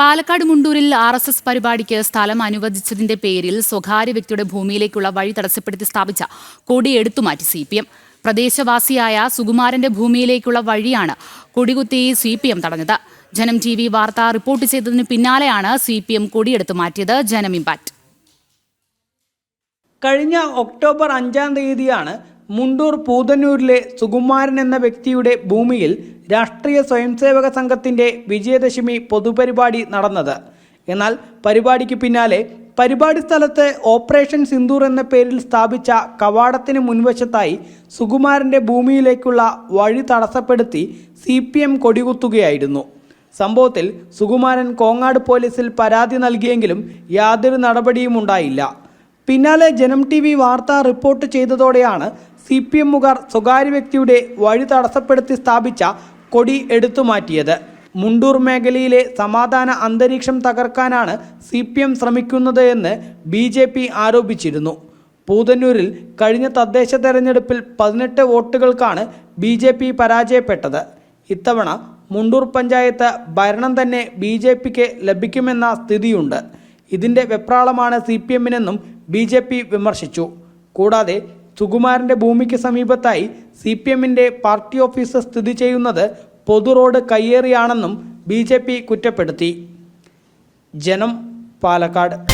പാലക്കാട് മുണ്ടൂരിൽ R S S പരിപാടിക്ക് സ്ഥലം അനുവദിച്ചതിന്റെ പേരിൽ സ്വകാര്യ വ്യക്തിയുടെ ഭൂമിയിലേക്കുള്ള വഴി തടസ്സപ്പെടുത്തി സ്ഥാപിച്ച കൊടി എടുത്തുമാറ്റി സി പി എം. പ്രദേശവാസിയായ സുകുമാരന്റെ ഭൂമിയിലേക്കുള്ള വഴിയാണ് കൊടികുത്തി സി പി എം തടഞ്ഞത്. ജനം ടി വി വാർത്ത റിപ്പോർട്ട് ചെയ്തതിന് പിന്നാലെയാണ് സി പി എം കൊടിയെടുത്തു മാറ്റിയത് ജനം ഇമ്പാക്ട്. കഴിഞ്ഞ ഒക്ടോബർ അഞ്ചാം തീയതിയാണ് മുണ്ടൂർ പൂതന്നൂരിലെ സുകുമാരൻ എന്ന വ്യക്തിയുടെ ഭൂമിയിൽ രാഷ്ട്രീയ സ്വയംസേവക സംഘത്തിന്റെ വിജയദശമി പൊതുപരിപാടി നടന്നത്. എന്നാൽ പരിപാടിക്ക് പിന്നാലെ പരിപാടി സ്ഥലത്ത് ഓപ്പറേഷൻ സിന്ദൂർ എന്ന പേരിൽ സ്ഥാപിച്ച കവാടത്തിന് മുൻവശത്തായി സുകുമാരന്റെ ഭൂമിയിലേക്കുള്ള വഴി തടസ്സപ്പെടുത്തി സി പി എം കൊടികുത്തുകയായിരുന്നു. സംഭവത്തിൽ സുകുമാരൻ കോങ്ങാട് പോലീസിൽ പരാതി നൽകിയെങ്കിലും യാതൊരു നടപടിയും ഉണ്ടായില്ല. പിന്നാലെ ജനം ടി വി വാർത്ത റിപ്പോർട്ട് ചെയ്തതോടെയാണ് സി പി എമ്മുകാർ സ്വകാര്യ വ്യക്തിയുടെ വഴി തടസ്സപ്പെടുത്തി സ്ഥാപിച്ച കൊടി എടുത്തു മാറ്റിയത്. മുണ്ടൂർ മേഖലയിലെ സമാധാന അന്തരീക്ഷം തകർക്കാനാണ് സി പി എം ശ്രമിക്കുന്നത് എന്ന് ബി ജെ പി ആരോപിച്ചിരുന്നു. പൂതന്നൂരിൽ കഴിഞ്ഞ തദ്ദേശ തെരഞ്ഞെടുപ്പിൽ പതിനെട്ട് വോട്ടുകൾക്കാണ് ബി ജെ പി പരാജയപ്പെട്ടത്. ഇത്തവണ മുണ്ടൂർ പഞ്ചായത്ത് ഭരണം തന്നെ ബി ജെ പിക്ക് ലഭിക്കുമെന്ന സ്ഥിതിയുണ്ട്. ഇതിന്റെ വെപ്രാളമാണ് സി പി എമ്മിനെന്നും ബി ജെ പി വിമർശിച്ചു. കൂടാതെ സുകുമാരന്റെ ഭൂമിക്ക് സമീപത്തായി സി പി എമ്മിന്റെ പാർട്ടി ഓഫീസ് സ്ഥിതി ചെയ്യുന്നത് പൊതു റോഡ് കയ്യേറിയാണെന്നും ബി ജെ പി കുറ്റപ്പെടുത്തി. ജനം പാലക്കാട്.